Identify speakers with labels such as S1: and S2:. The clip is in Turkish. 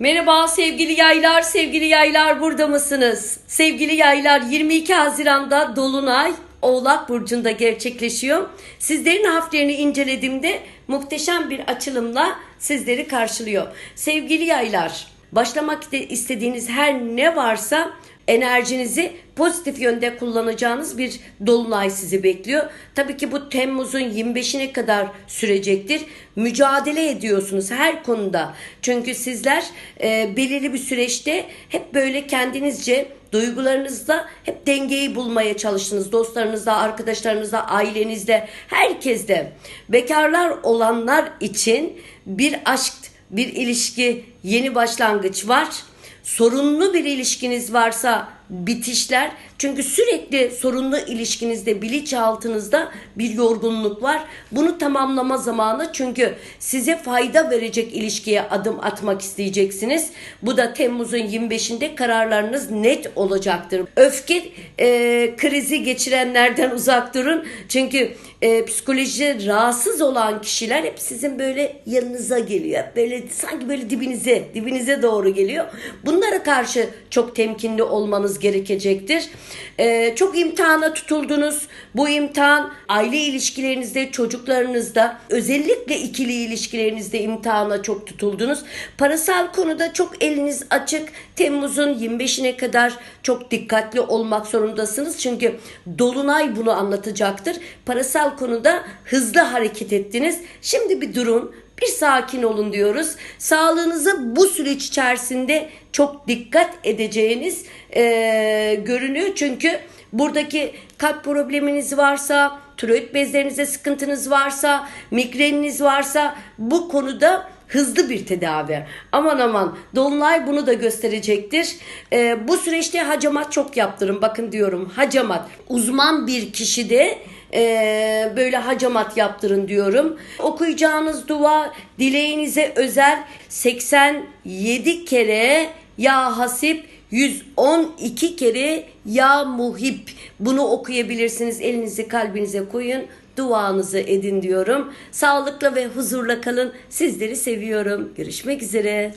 S1: Merhaba sevgili yaylar, sevgili yaylar burada mısınız? Sevgili yaylar 22 Haziran'da Dolunay Oğlak Burcu'nda gerçekleşiyor. Sizlerin harflerini incelediğimde muhteşem bir açılımla sizleri karşılıyor. Sevgili yaylar, başlamak istediğiniz her ne varsa enerjinizi pozitif yönde kullanacağınız bir dolunay sizi bekliyor. Tabii ki bu Temmuz'un 25'ine kadar sürecektir. Mücadele ediyorsunuz her konuda. Çünkü sizler e, belirli bir süreçte hep böyle kendinizce duygularınızda hep dengeyi bulmaya çalıştınız. Dostlarınızla, arkadaşlarınızla, ailenizle, herkesle. Bekarlar olanlar için bir aşk, bir ilişki, yeni başlangıç var sorunlu bir ilişkiniz varsa bitişler. Çünkü sürekli sorunlu ilişkinizde bilinçaltınızda bir yorgunluk var. Bunu tamamlama zamanı çünkü size fayda verecek ilişkiye adım atmak isteyeceksiniz. Bu da Temmuz'un 25'inde kararlarınız net olacaktır. Öfke e, krizi geçirenlerden uzak durun. Çünkü e, psikoloji rahatsız olan kişiler hep sizin böyle yanınıza geliyor. Böyle sanki böyle dibinize, dibinize doğru geliyor. Bunlara karşı çok temkinli olmanız gerekecektir. Ee, çok imtihana tutuldunuz. Bu imtihan aile ilişkilerinizde, çocuklarınızda, özellikle ikili ilişkilerinizde imtihana çok tutuldunuz. Parasal konuda çok eliniz açık. Temmuz'un 25'ine kadar çok dikkatli olmak zorundasınız. Çünkü Dolunay bunu anlatacaktır. Parasal konuda hızlı hareket ettiniz. Şimdi bir durun, bir sakin olun diyoruz. Sağlığınızı bu süreç içerisinde çok dikkat edeceğiniz e, görünüyor. Çünkü buradaki kalp probleminiz varsa, tiroid bezlerinizde sıkıntınız varsa, migreniniz varsa bu konuda hızlı bir tedavi. Aman aman Dolunay bunu da gösterecektir. E, bu süreçte hacamat çok yaptırın. Bakın diyorum hacamat. Uzman bir kişi de e, böyle hacamat yaptırın diyorum. Okuyacağınız dua dileğinize özel 87 kere ya hasip 112 kere ya muhip bunu okuyabilirsiniz elinizi kalbinize koyun duanızı edin diyorum. Sağlıkla ve huzurla kalın sizleri seviyorum görüşmek üzere.